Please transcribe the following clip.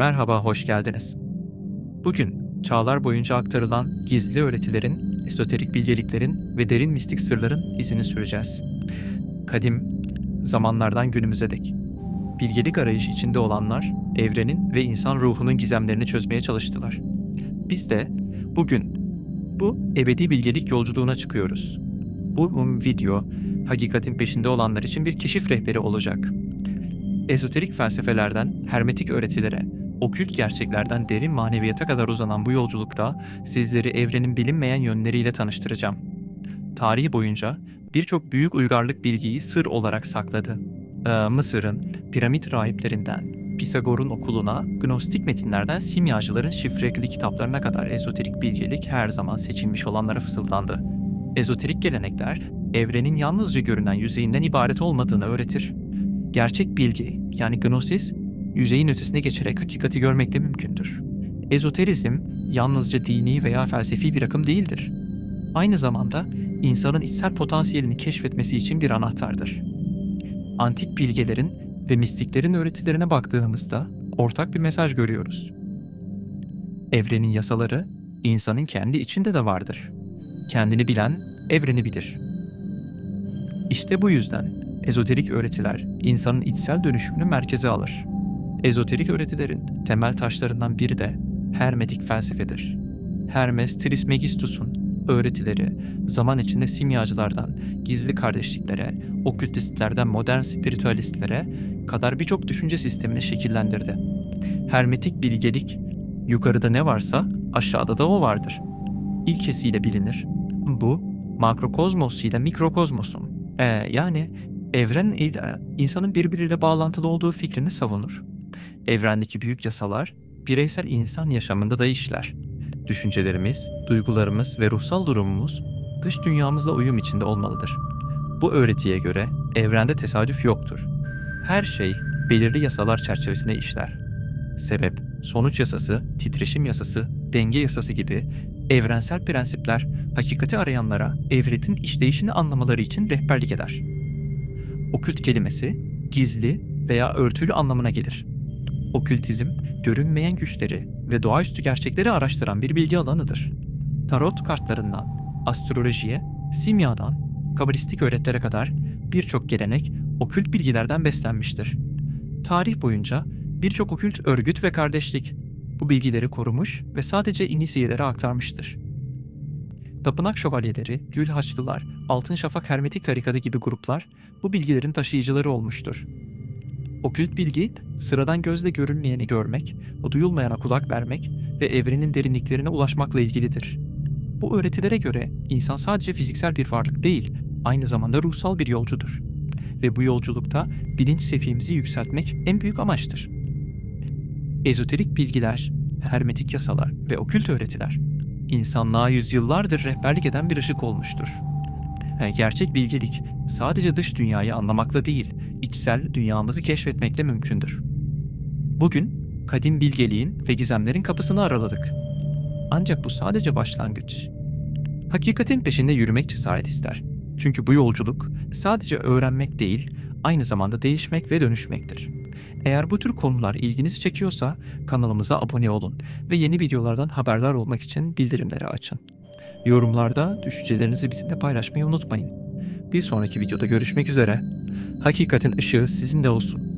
Merhaba, hoş geldiniz. Bugün çağlar boyunca aktarılan gizli öğretilerin, esoterik bilgeliklerin ve derin mistik sırların izini süreceğiz. Kadim zamanlardan günümüze dek. Bilgelik arayışı içinde olanlar, evrenin ve insan ruhunun gizemlerini çözmeye çalıştılar. Biz de bugün bu ebedi bilgelik yolculuğuna çıkıyoruz. Bu video, hakikatin peşinde olanlar için bir keşif rehberi olacak. Ezoterik felsefelerden hermetik öğretilere, okült gerçeklerden derin maneviyata kadar uzanan bu yolculukta sizleri evrenin bilinmeyen yönleriyle tanıştıracağım. Tarihi boyunca birçok büyük uygarlık bilgiyi sır olarak sakladı. Ee, Mısır'ın piramit rahiplerinden, Pisagor'un okuluna, gnostik metinlerden simyacıların şifreli kitaplarına kadar ezoterik bilgelik her zaman seçilmiş olanlara fısıldandı. Ezoterik gelenekler, evrenin yalnızca görünen yüzeyinden ibaret olmadığını öğretir. Gerçek bilgi, yani gnosis, yüzeyin ötesine geçerek hakikati görmekle mümkündür. Ezoterizm, yalnızca dini veya felsefi bir akım değildir. Aynı zamanda insanın içsel potansiyelini keşfetmesi için bir anahtardır. Antik bilgelerin ve mistiklerin öğretilerine baktığımızda ortak bir mesaj görüyoruz. Evrenin yasaları insanın kendi içinde de vardır. Kendini bilen evreni bilir. İşte bu yüzden ezoterik öğretiler insanın içsel dönüşümünü merkeze alır. Ezoterik öğretilerin temel taşlarından biri de Hermetik felsefedir. Hermes Trismegistus'un öğretileri zaman içinde simyacılardan gizli kardeşliklere, okültistlerden modern spiritüalistlere kadar birçok düşünce sistemini şekillendirdi. Hermetik bilgelik yukarıda ne varsa aşağıda da o vardır. İlkesiyle bilinir. Bu makrokozmos ile mikrokozmosun ee, yani evren ile insanın birbiriyle bağlantılı olduğu fikrini savunur. Evrendeki büyük yasalar bireysel insan yaşamında da işler. Düşüncelerimiz, duygularımız ve ruhsal durumumuz dış dünyamızla uyum içinde olmalıdır. Bu öğretiye göre evrende tesadüf yoktur. Her şey belirli yasalar çerçevesinde işler. Sebep, sonuç yasası, titreşim yasası, denge yasası gibi evrensel prensipler hakikati arayanlara evretin işleyişini anlamaları için rehberlik eder. Okült kelimesi gizli veya örtülü anlamına gelir. Okültizm, görünmeyen güçleri ve doğaüstü gerçekleri araştıran bir bilgi alanıdır. Tarot kartlarından, astrolojiye, simyadan, kabalistik öğretilere kadar birçok gelenek okült bilgilerden beslenmiştir. Tarih boyunca birçok okült örgüt ve kardeşlik bu bilgileri korumuş ve sadece inisiyelere aktarmıştır. Tapınak şövalyeleri, Gül Haçlılar, Altın Şafak Hermetik Tarikatı gibi gruplar bu bilgilerin taşıyıcıları olmuştur. Okült bilgi, sıradan gözle görünmeyeni görmek, o duyulmayana kulak vermek ve evrenin derinliklerine ulaşmakla ilgilidir. Bu öğretilere göre insan sadece fiziksel bir varlık değil, aynı zamanda ruhsal bir yolcudur. Ve bu yolculukta bilinç seviyemizi yükseltmek en büyük amaçtır. Ezoterik bilgiler, hermetik yasalar ve okült öğretiler insanlığa yüzyıllardır rehberlik eden bir ışık olmuştur. Gerçek bilgelik sadece dış dünyayı anlamakla değil, içsel dünyamızı keşfetmekle mümkündür. Bugün kadim bilgeliğin ve gizemlerin kapısını araladık. Ancak bu sadece başlangıç. Hakikatin peşinde yürümek cesaret ister. Çünkü bu yolculuk sadece öğrenmek değil, aynı zamanda değişmek ve dönüşmektir. Eğer bu tür konular ilginizi çekiyorsa kanalımıza abone olun ve yeni videolardan haberdar olmak için bildirimleri açın. Yorumlarda düşüncelerinizi bizimle paylaşmayı unutmayın. Bir sonraki videoda görüşmek üzere. Hakikatin ışığı sizinle olsun.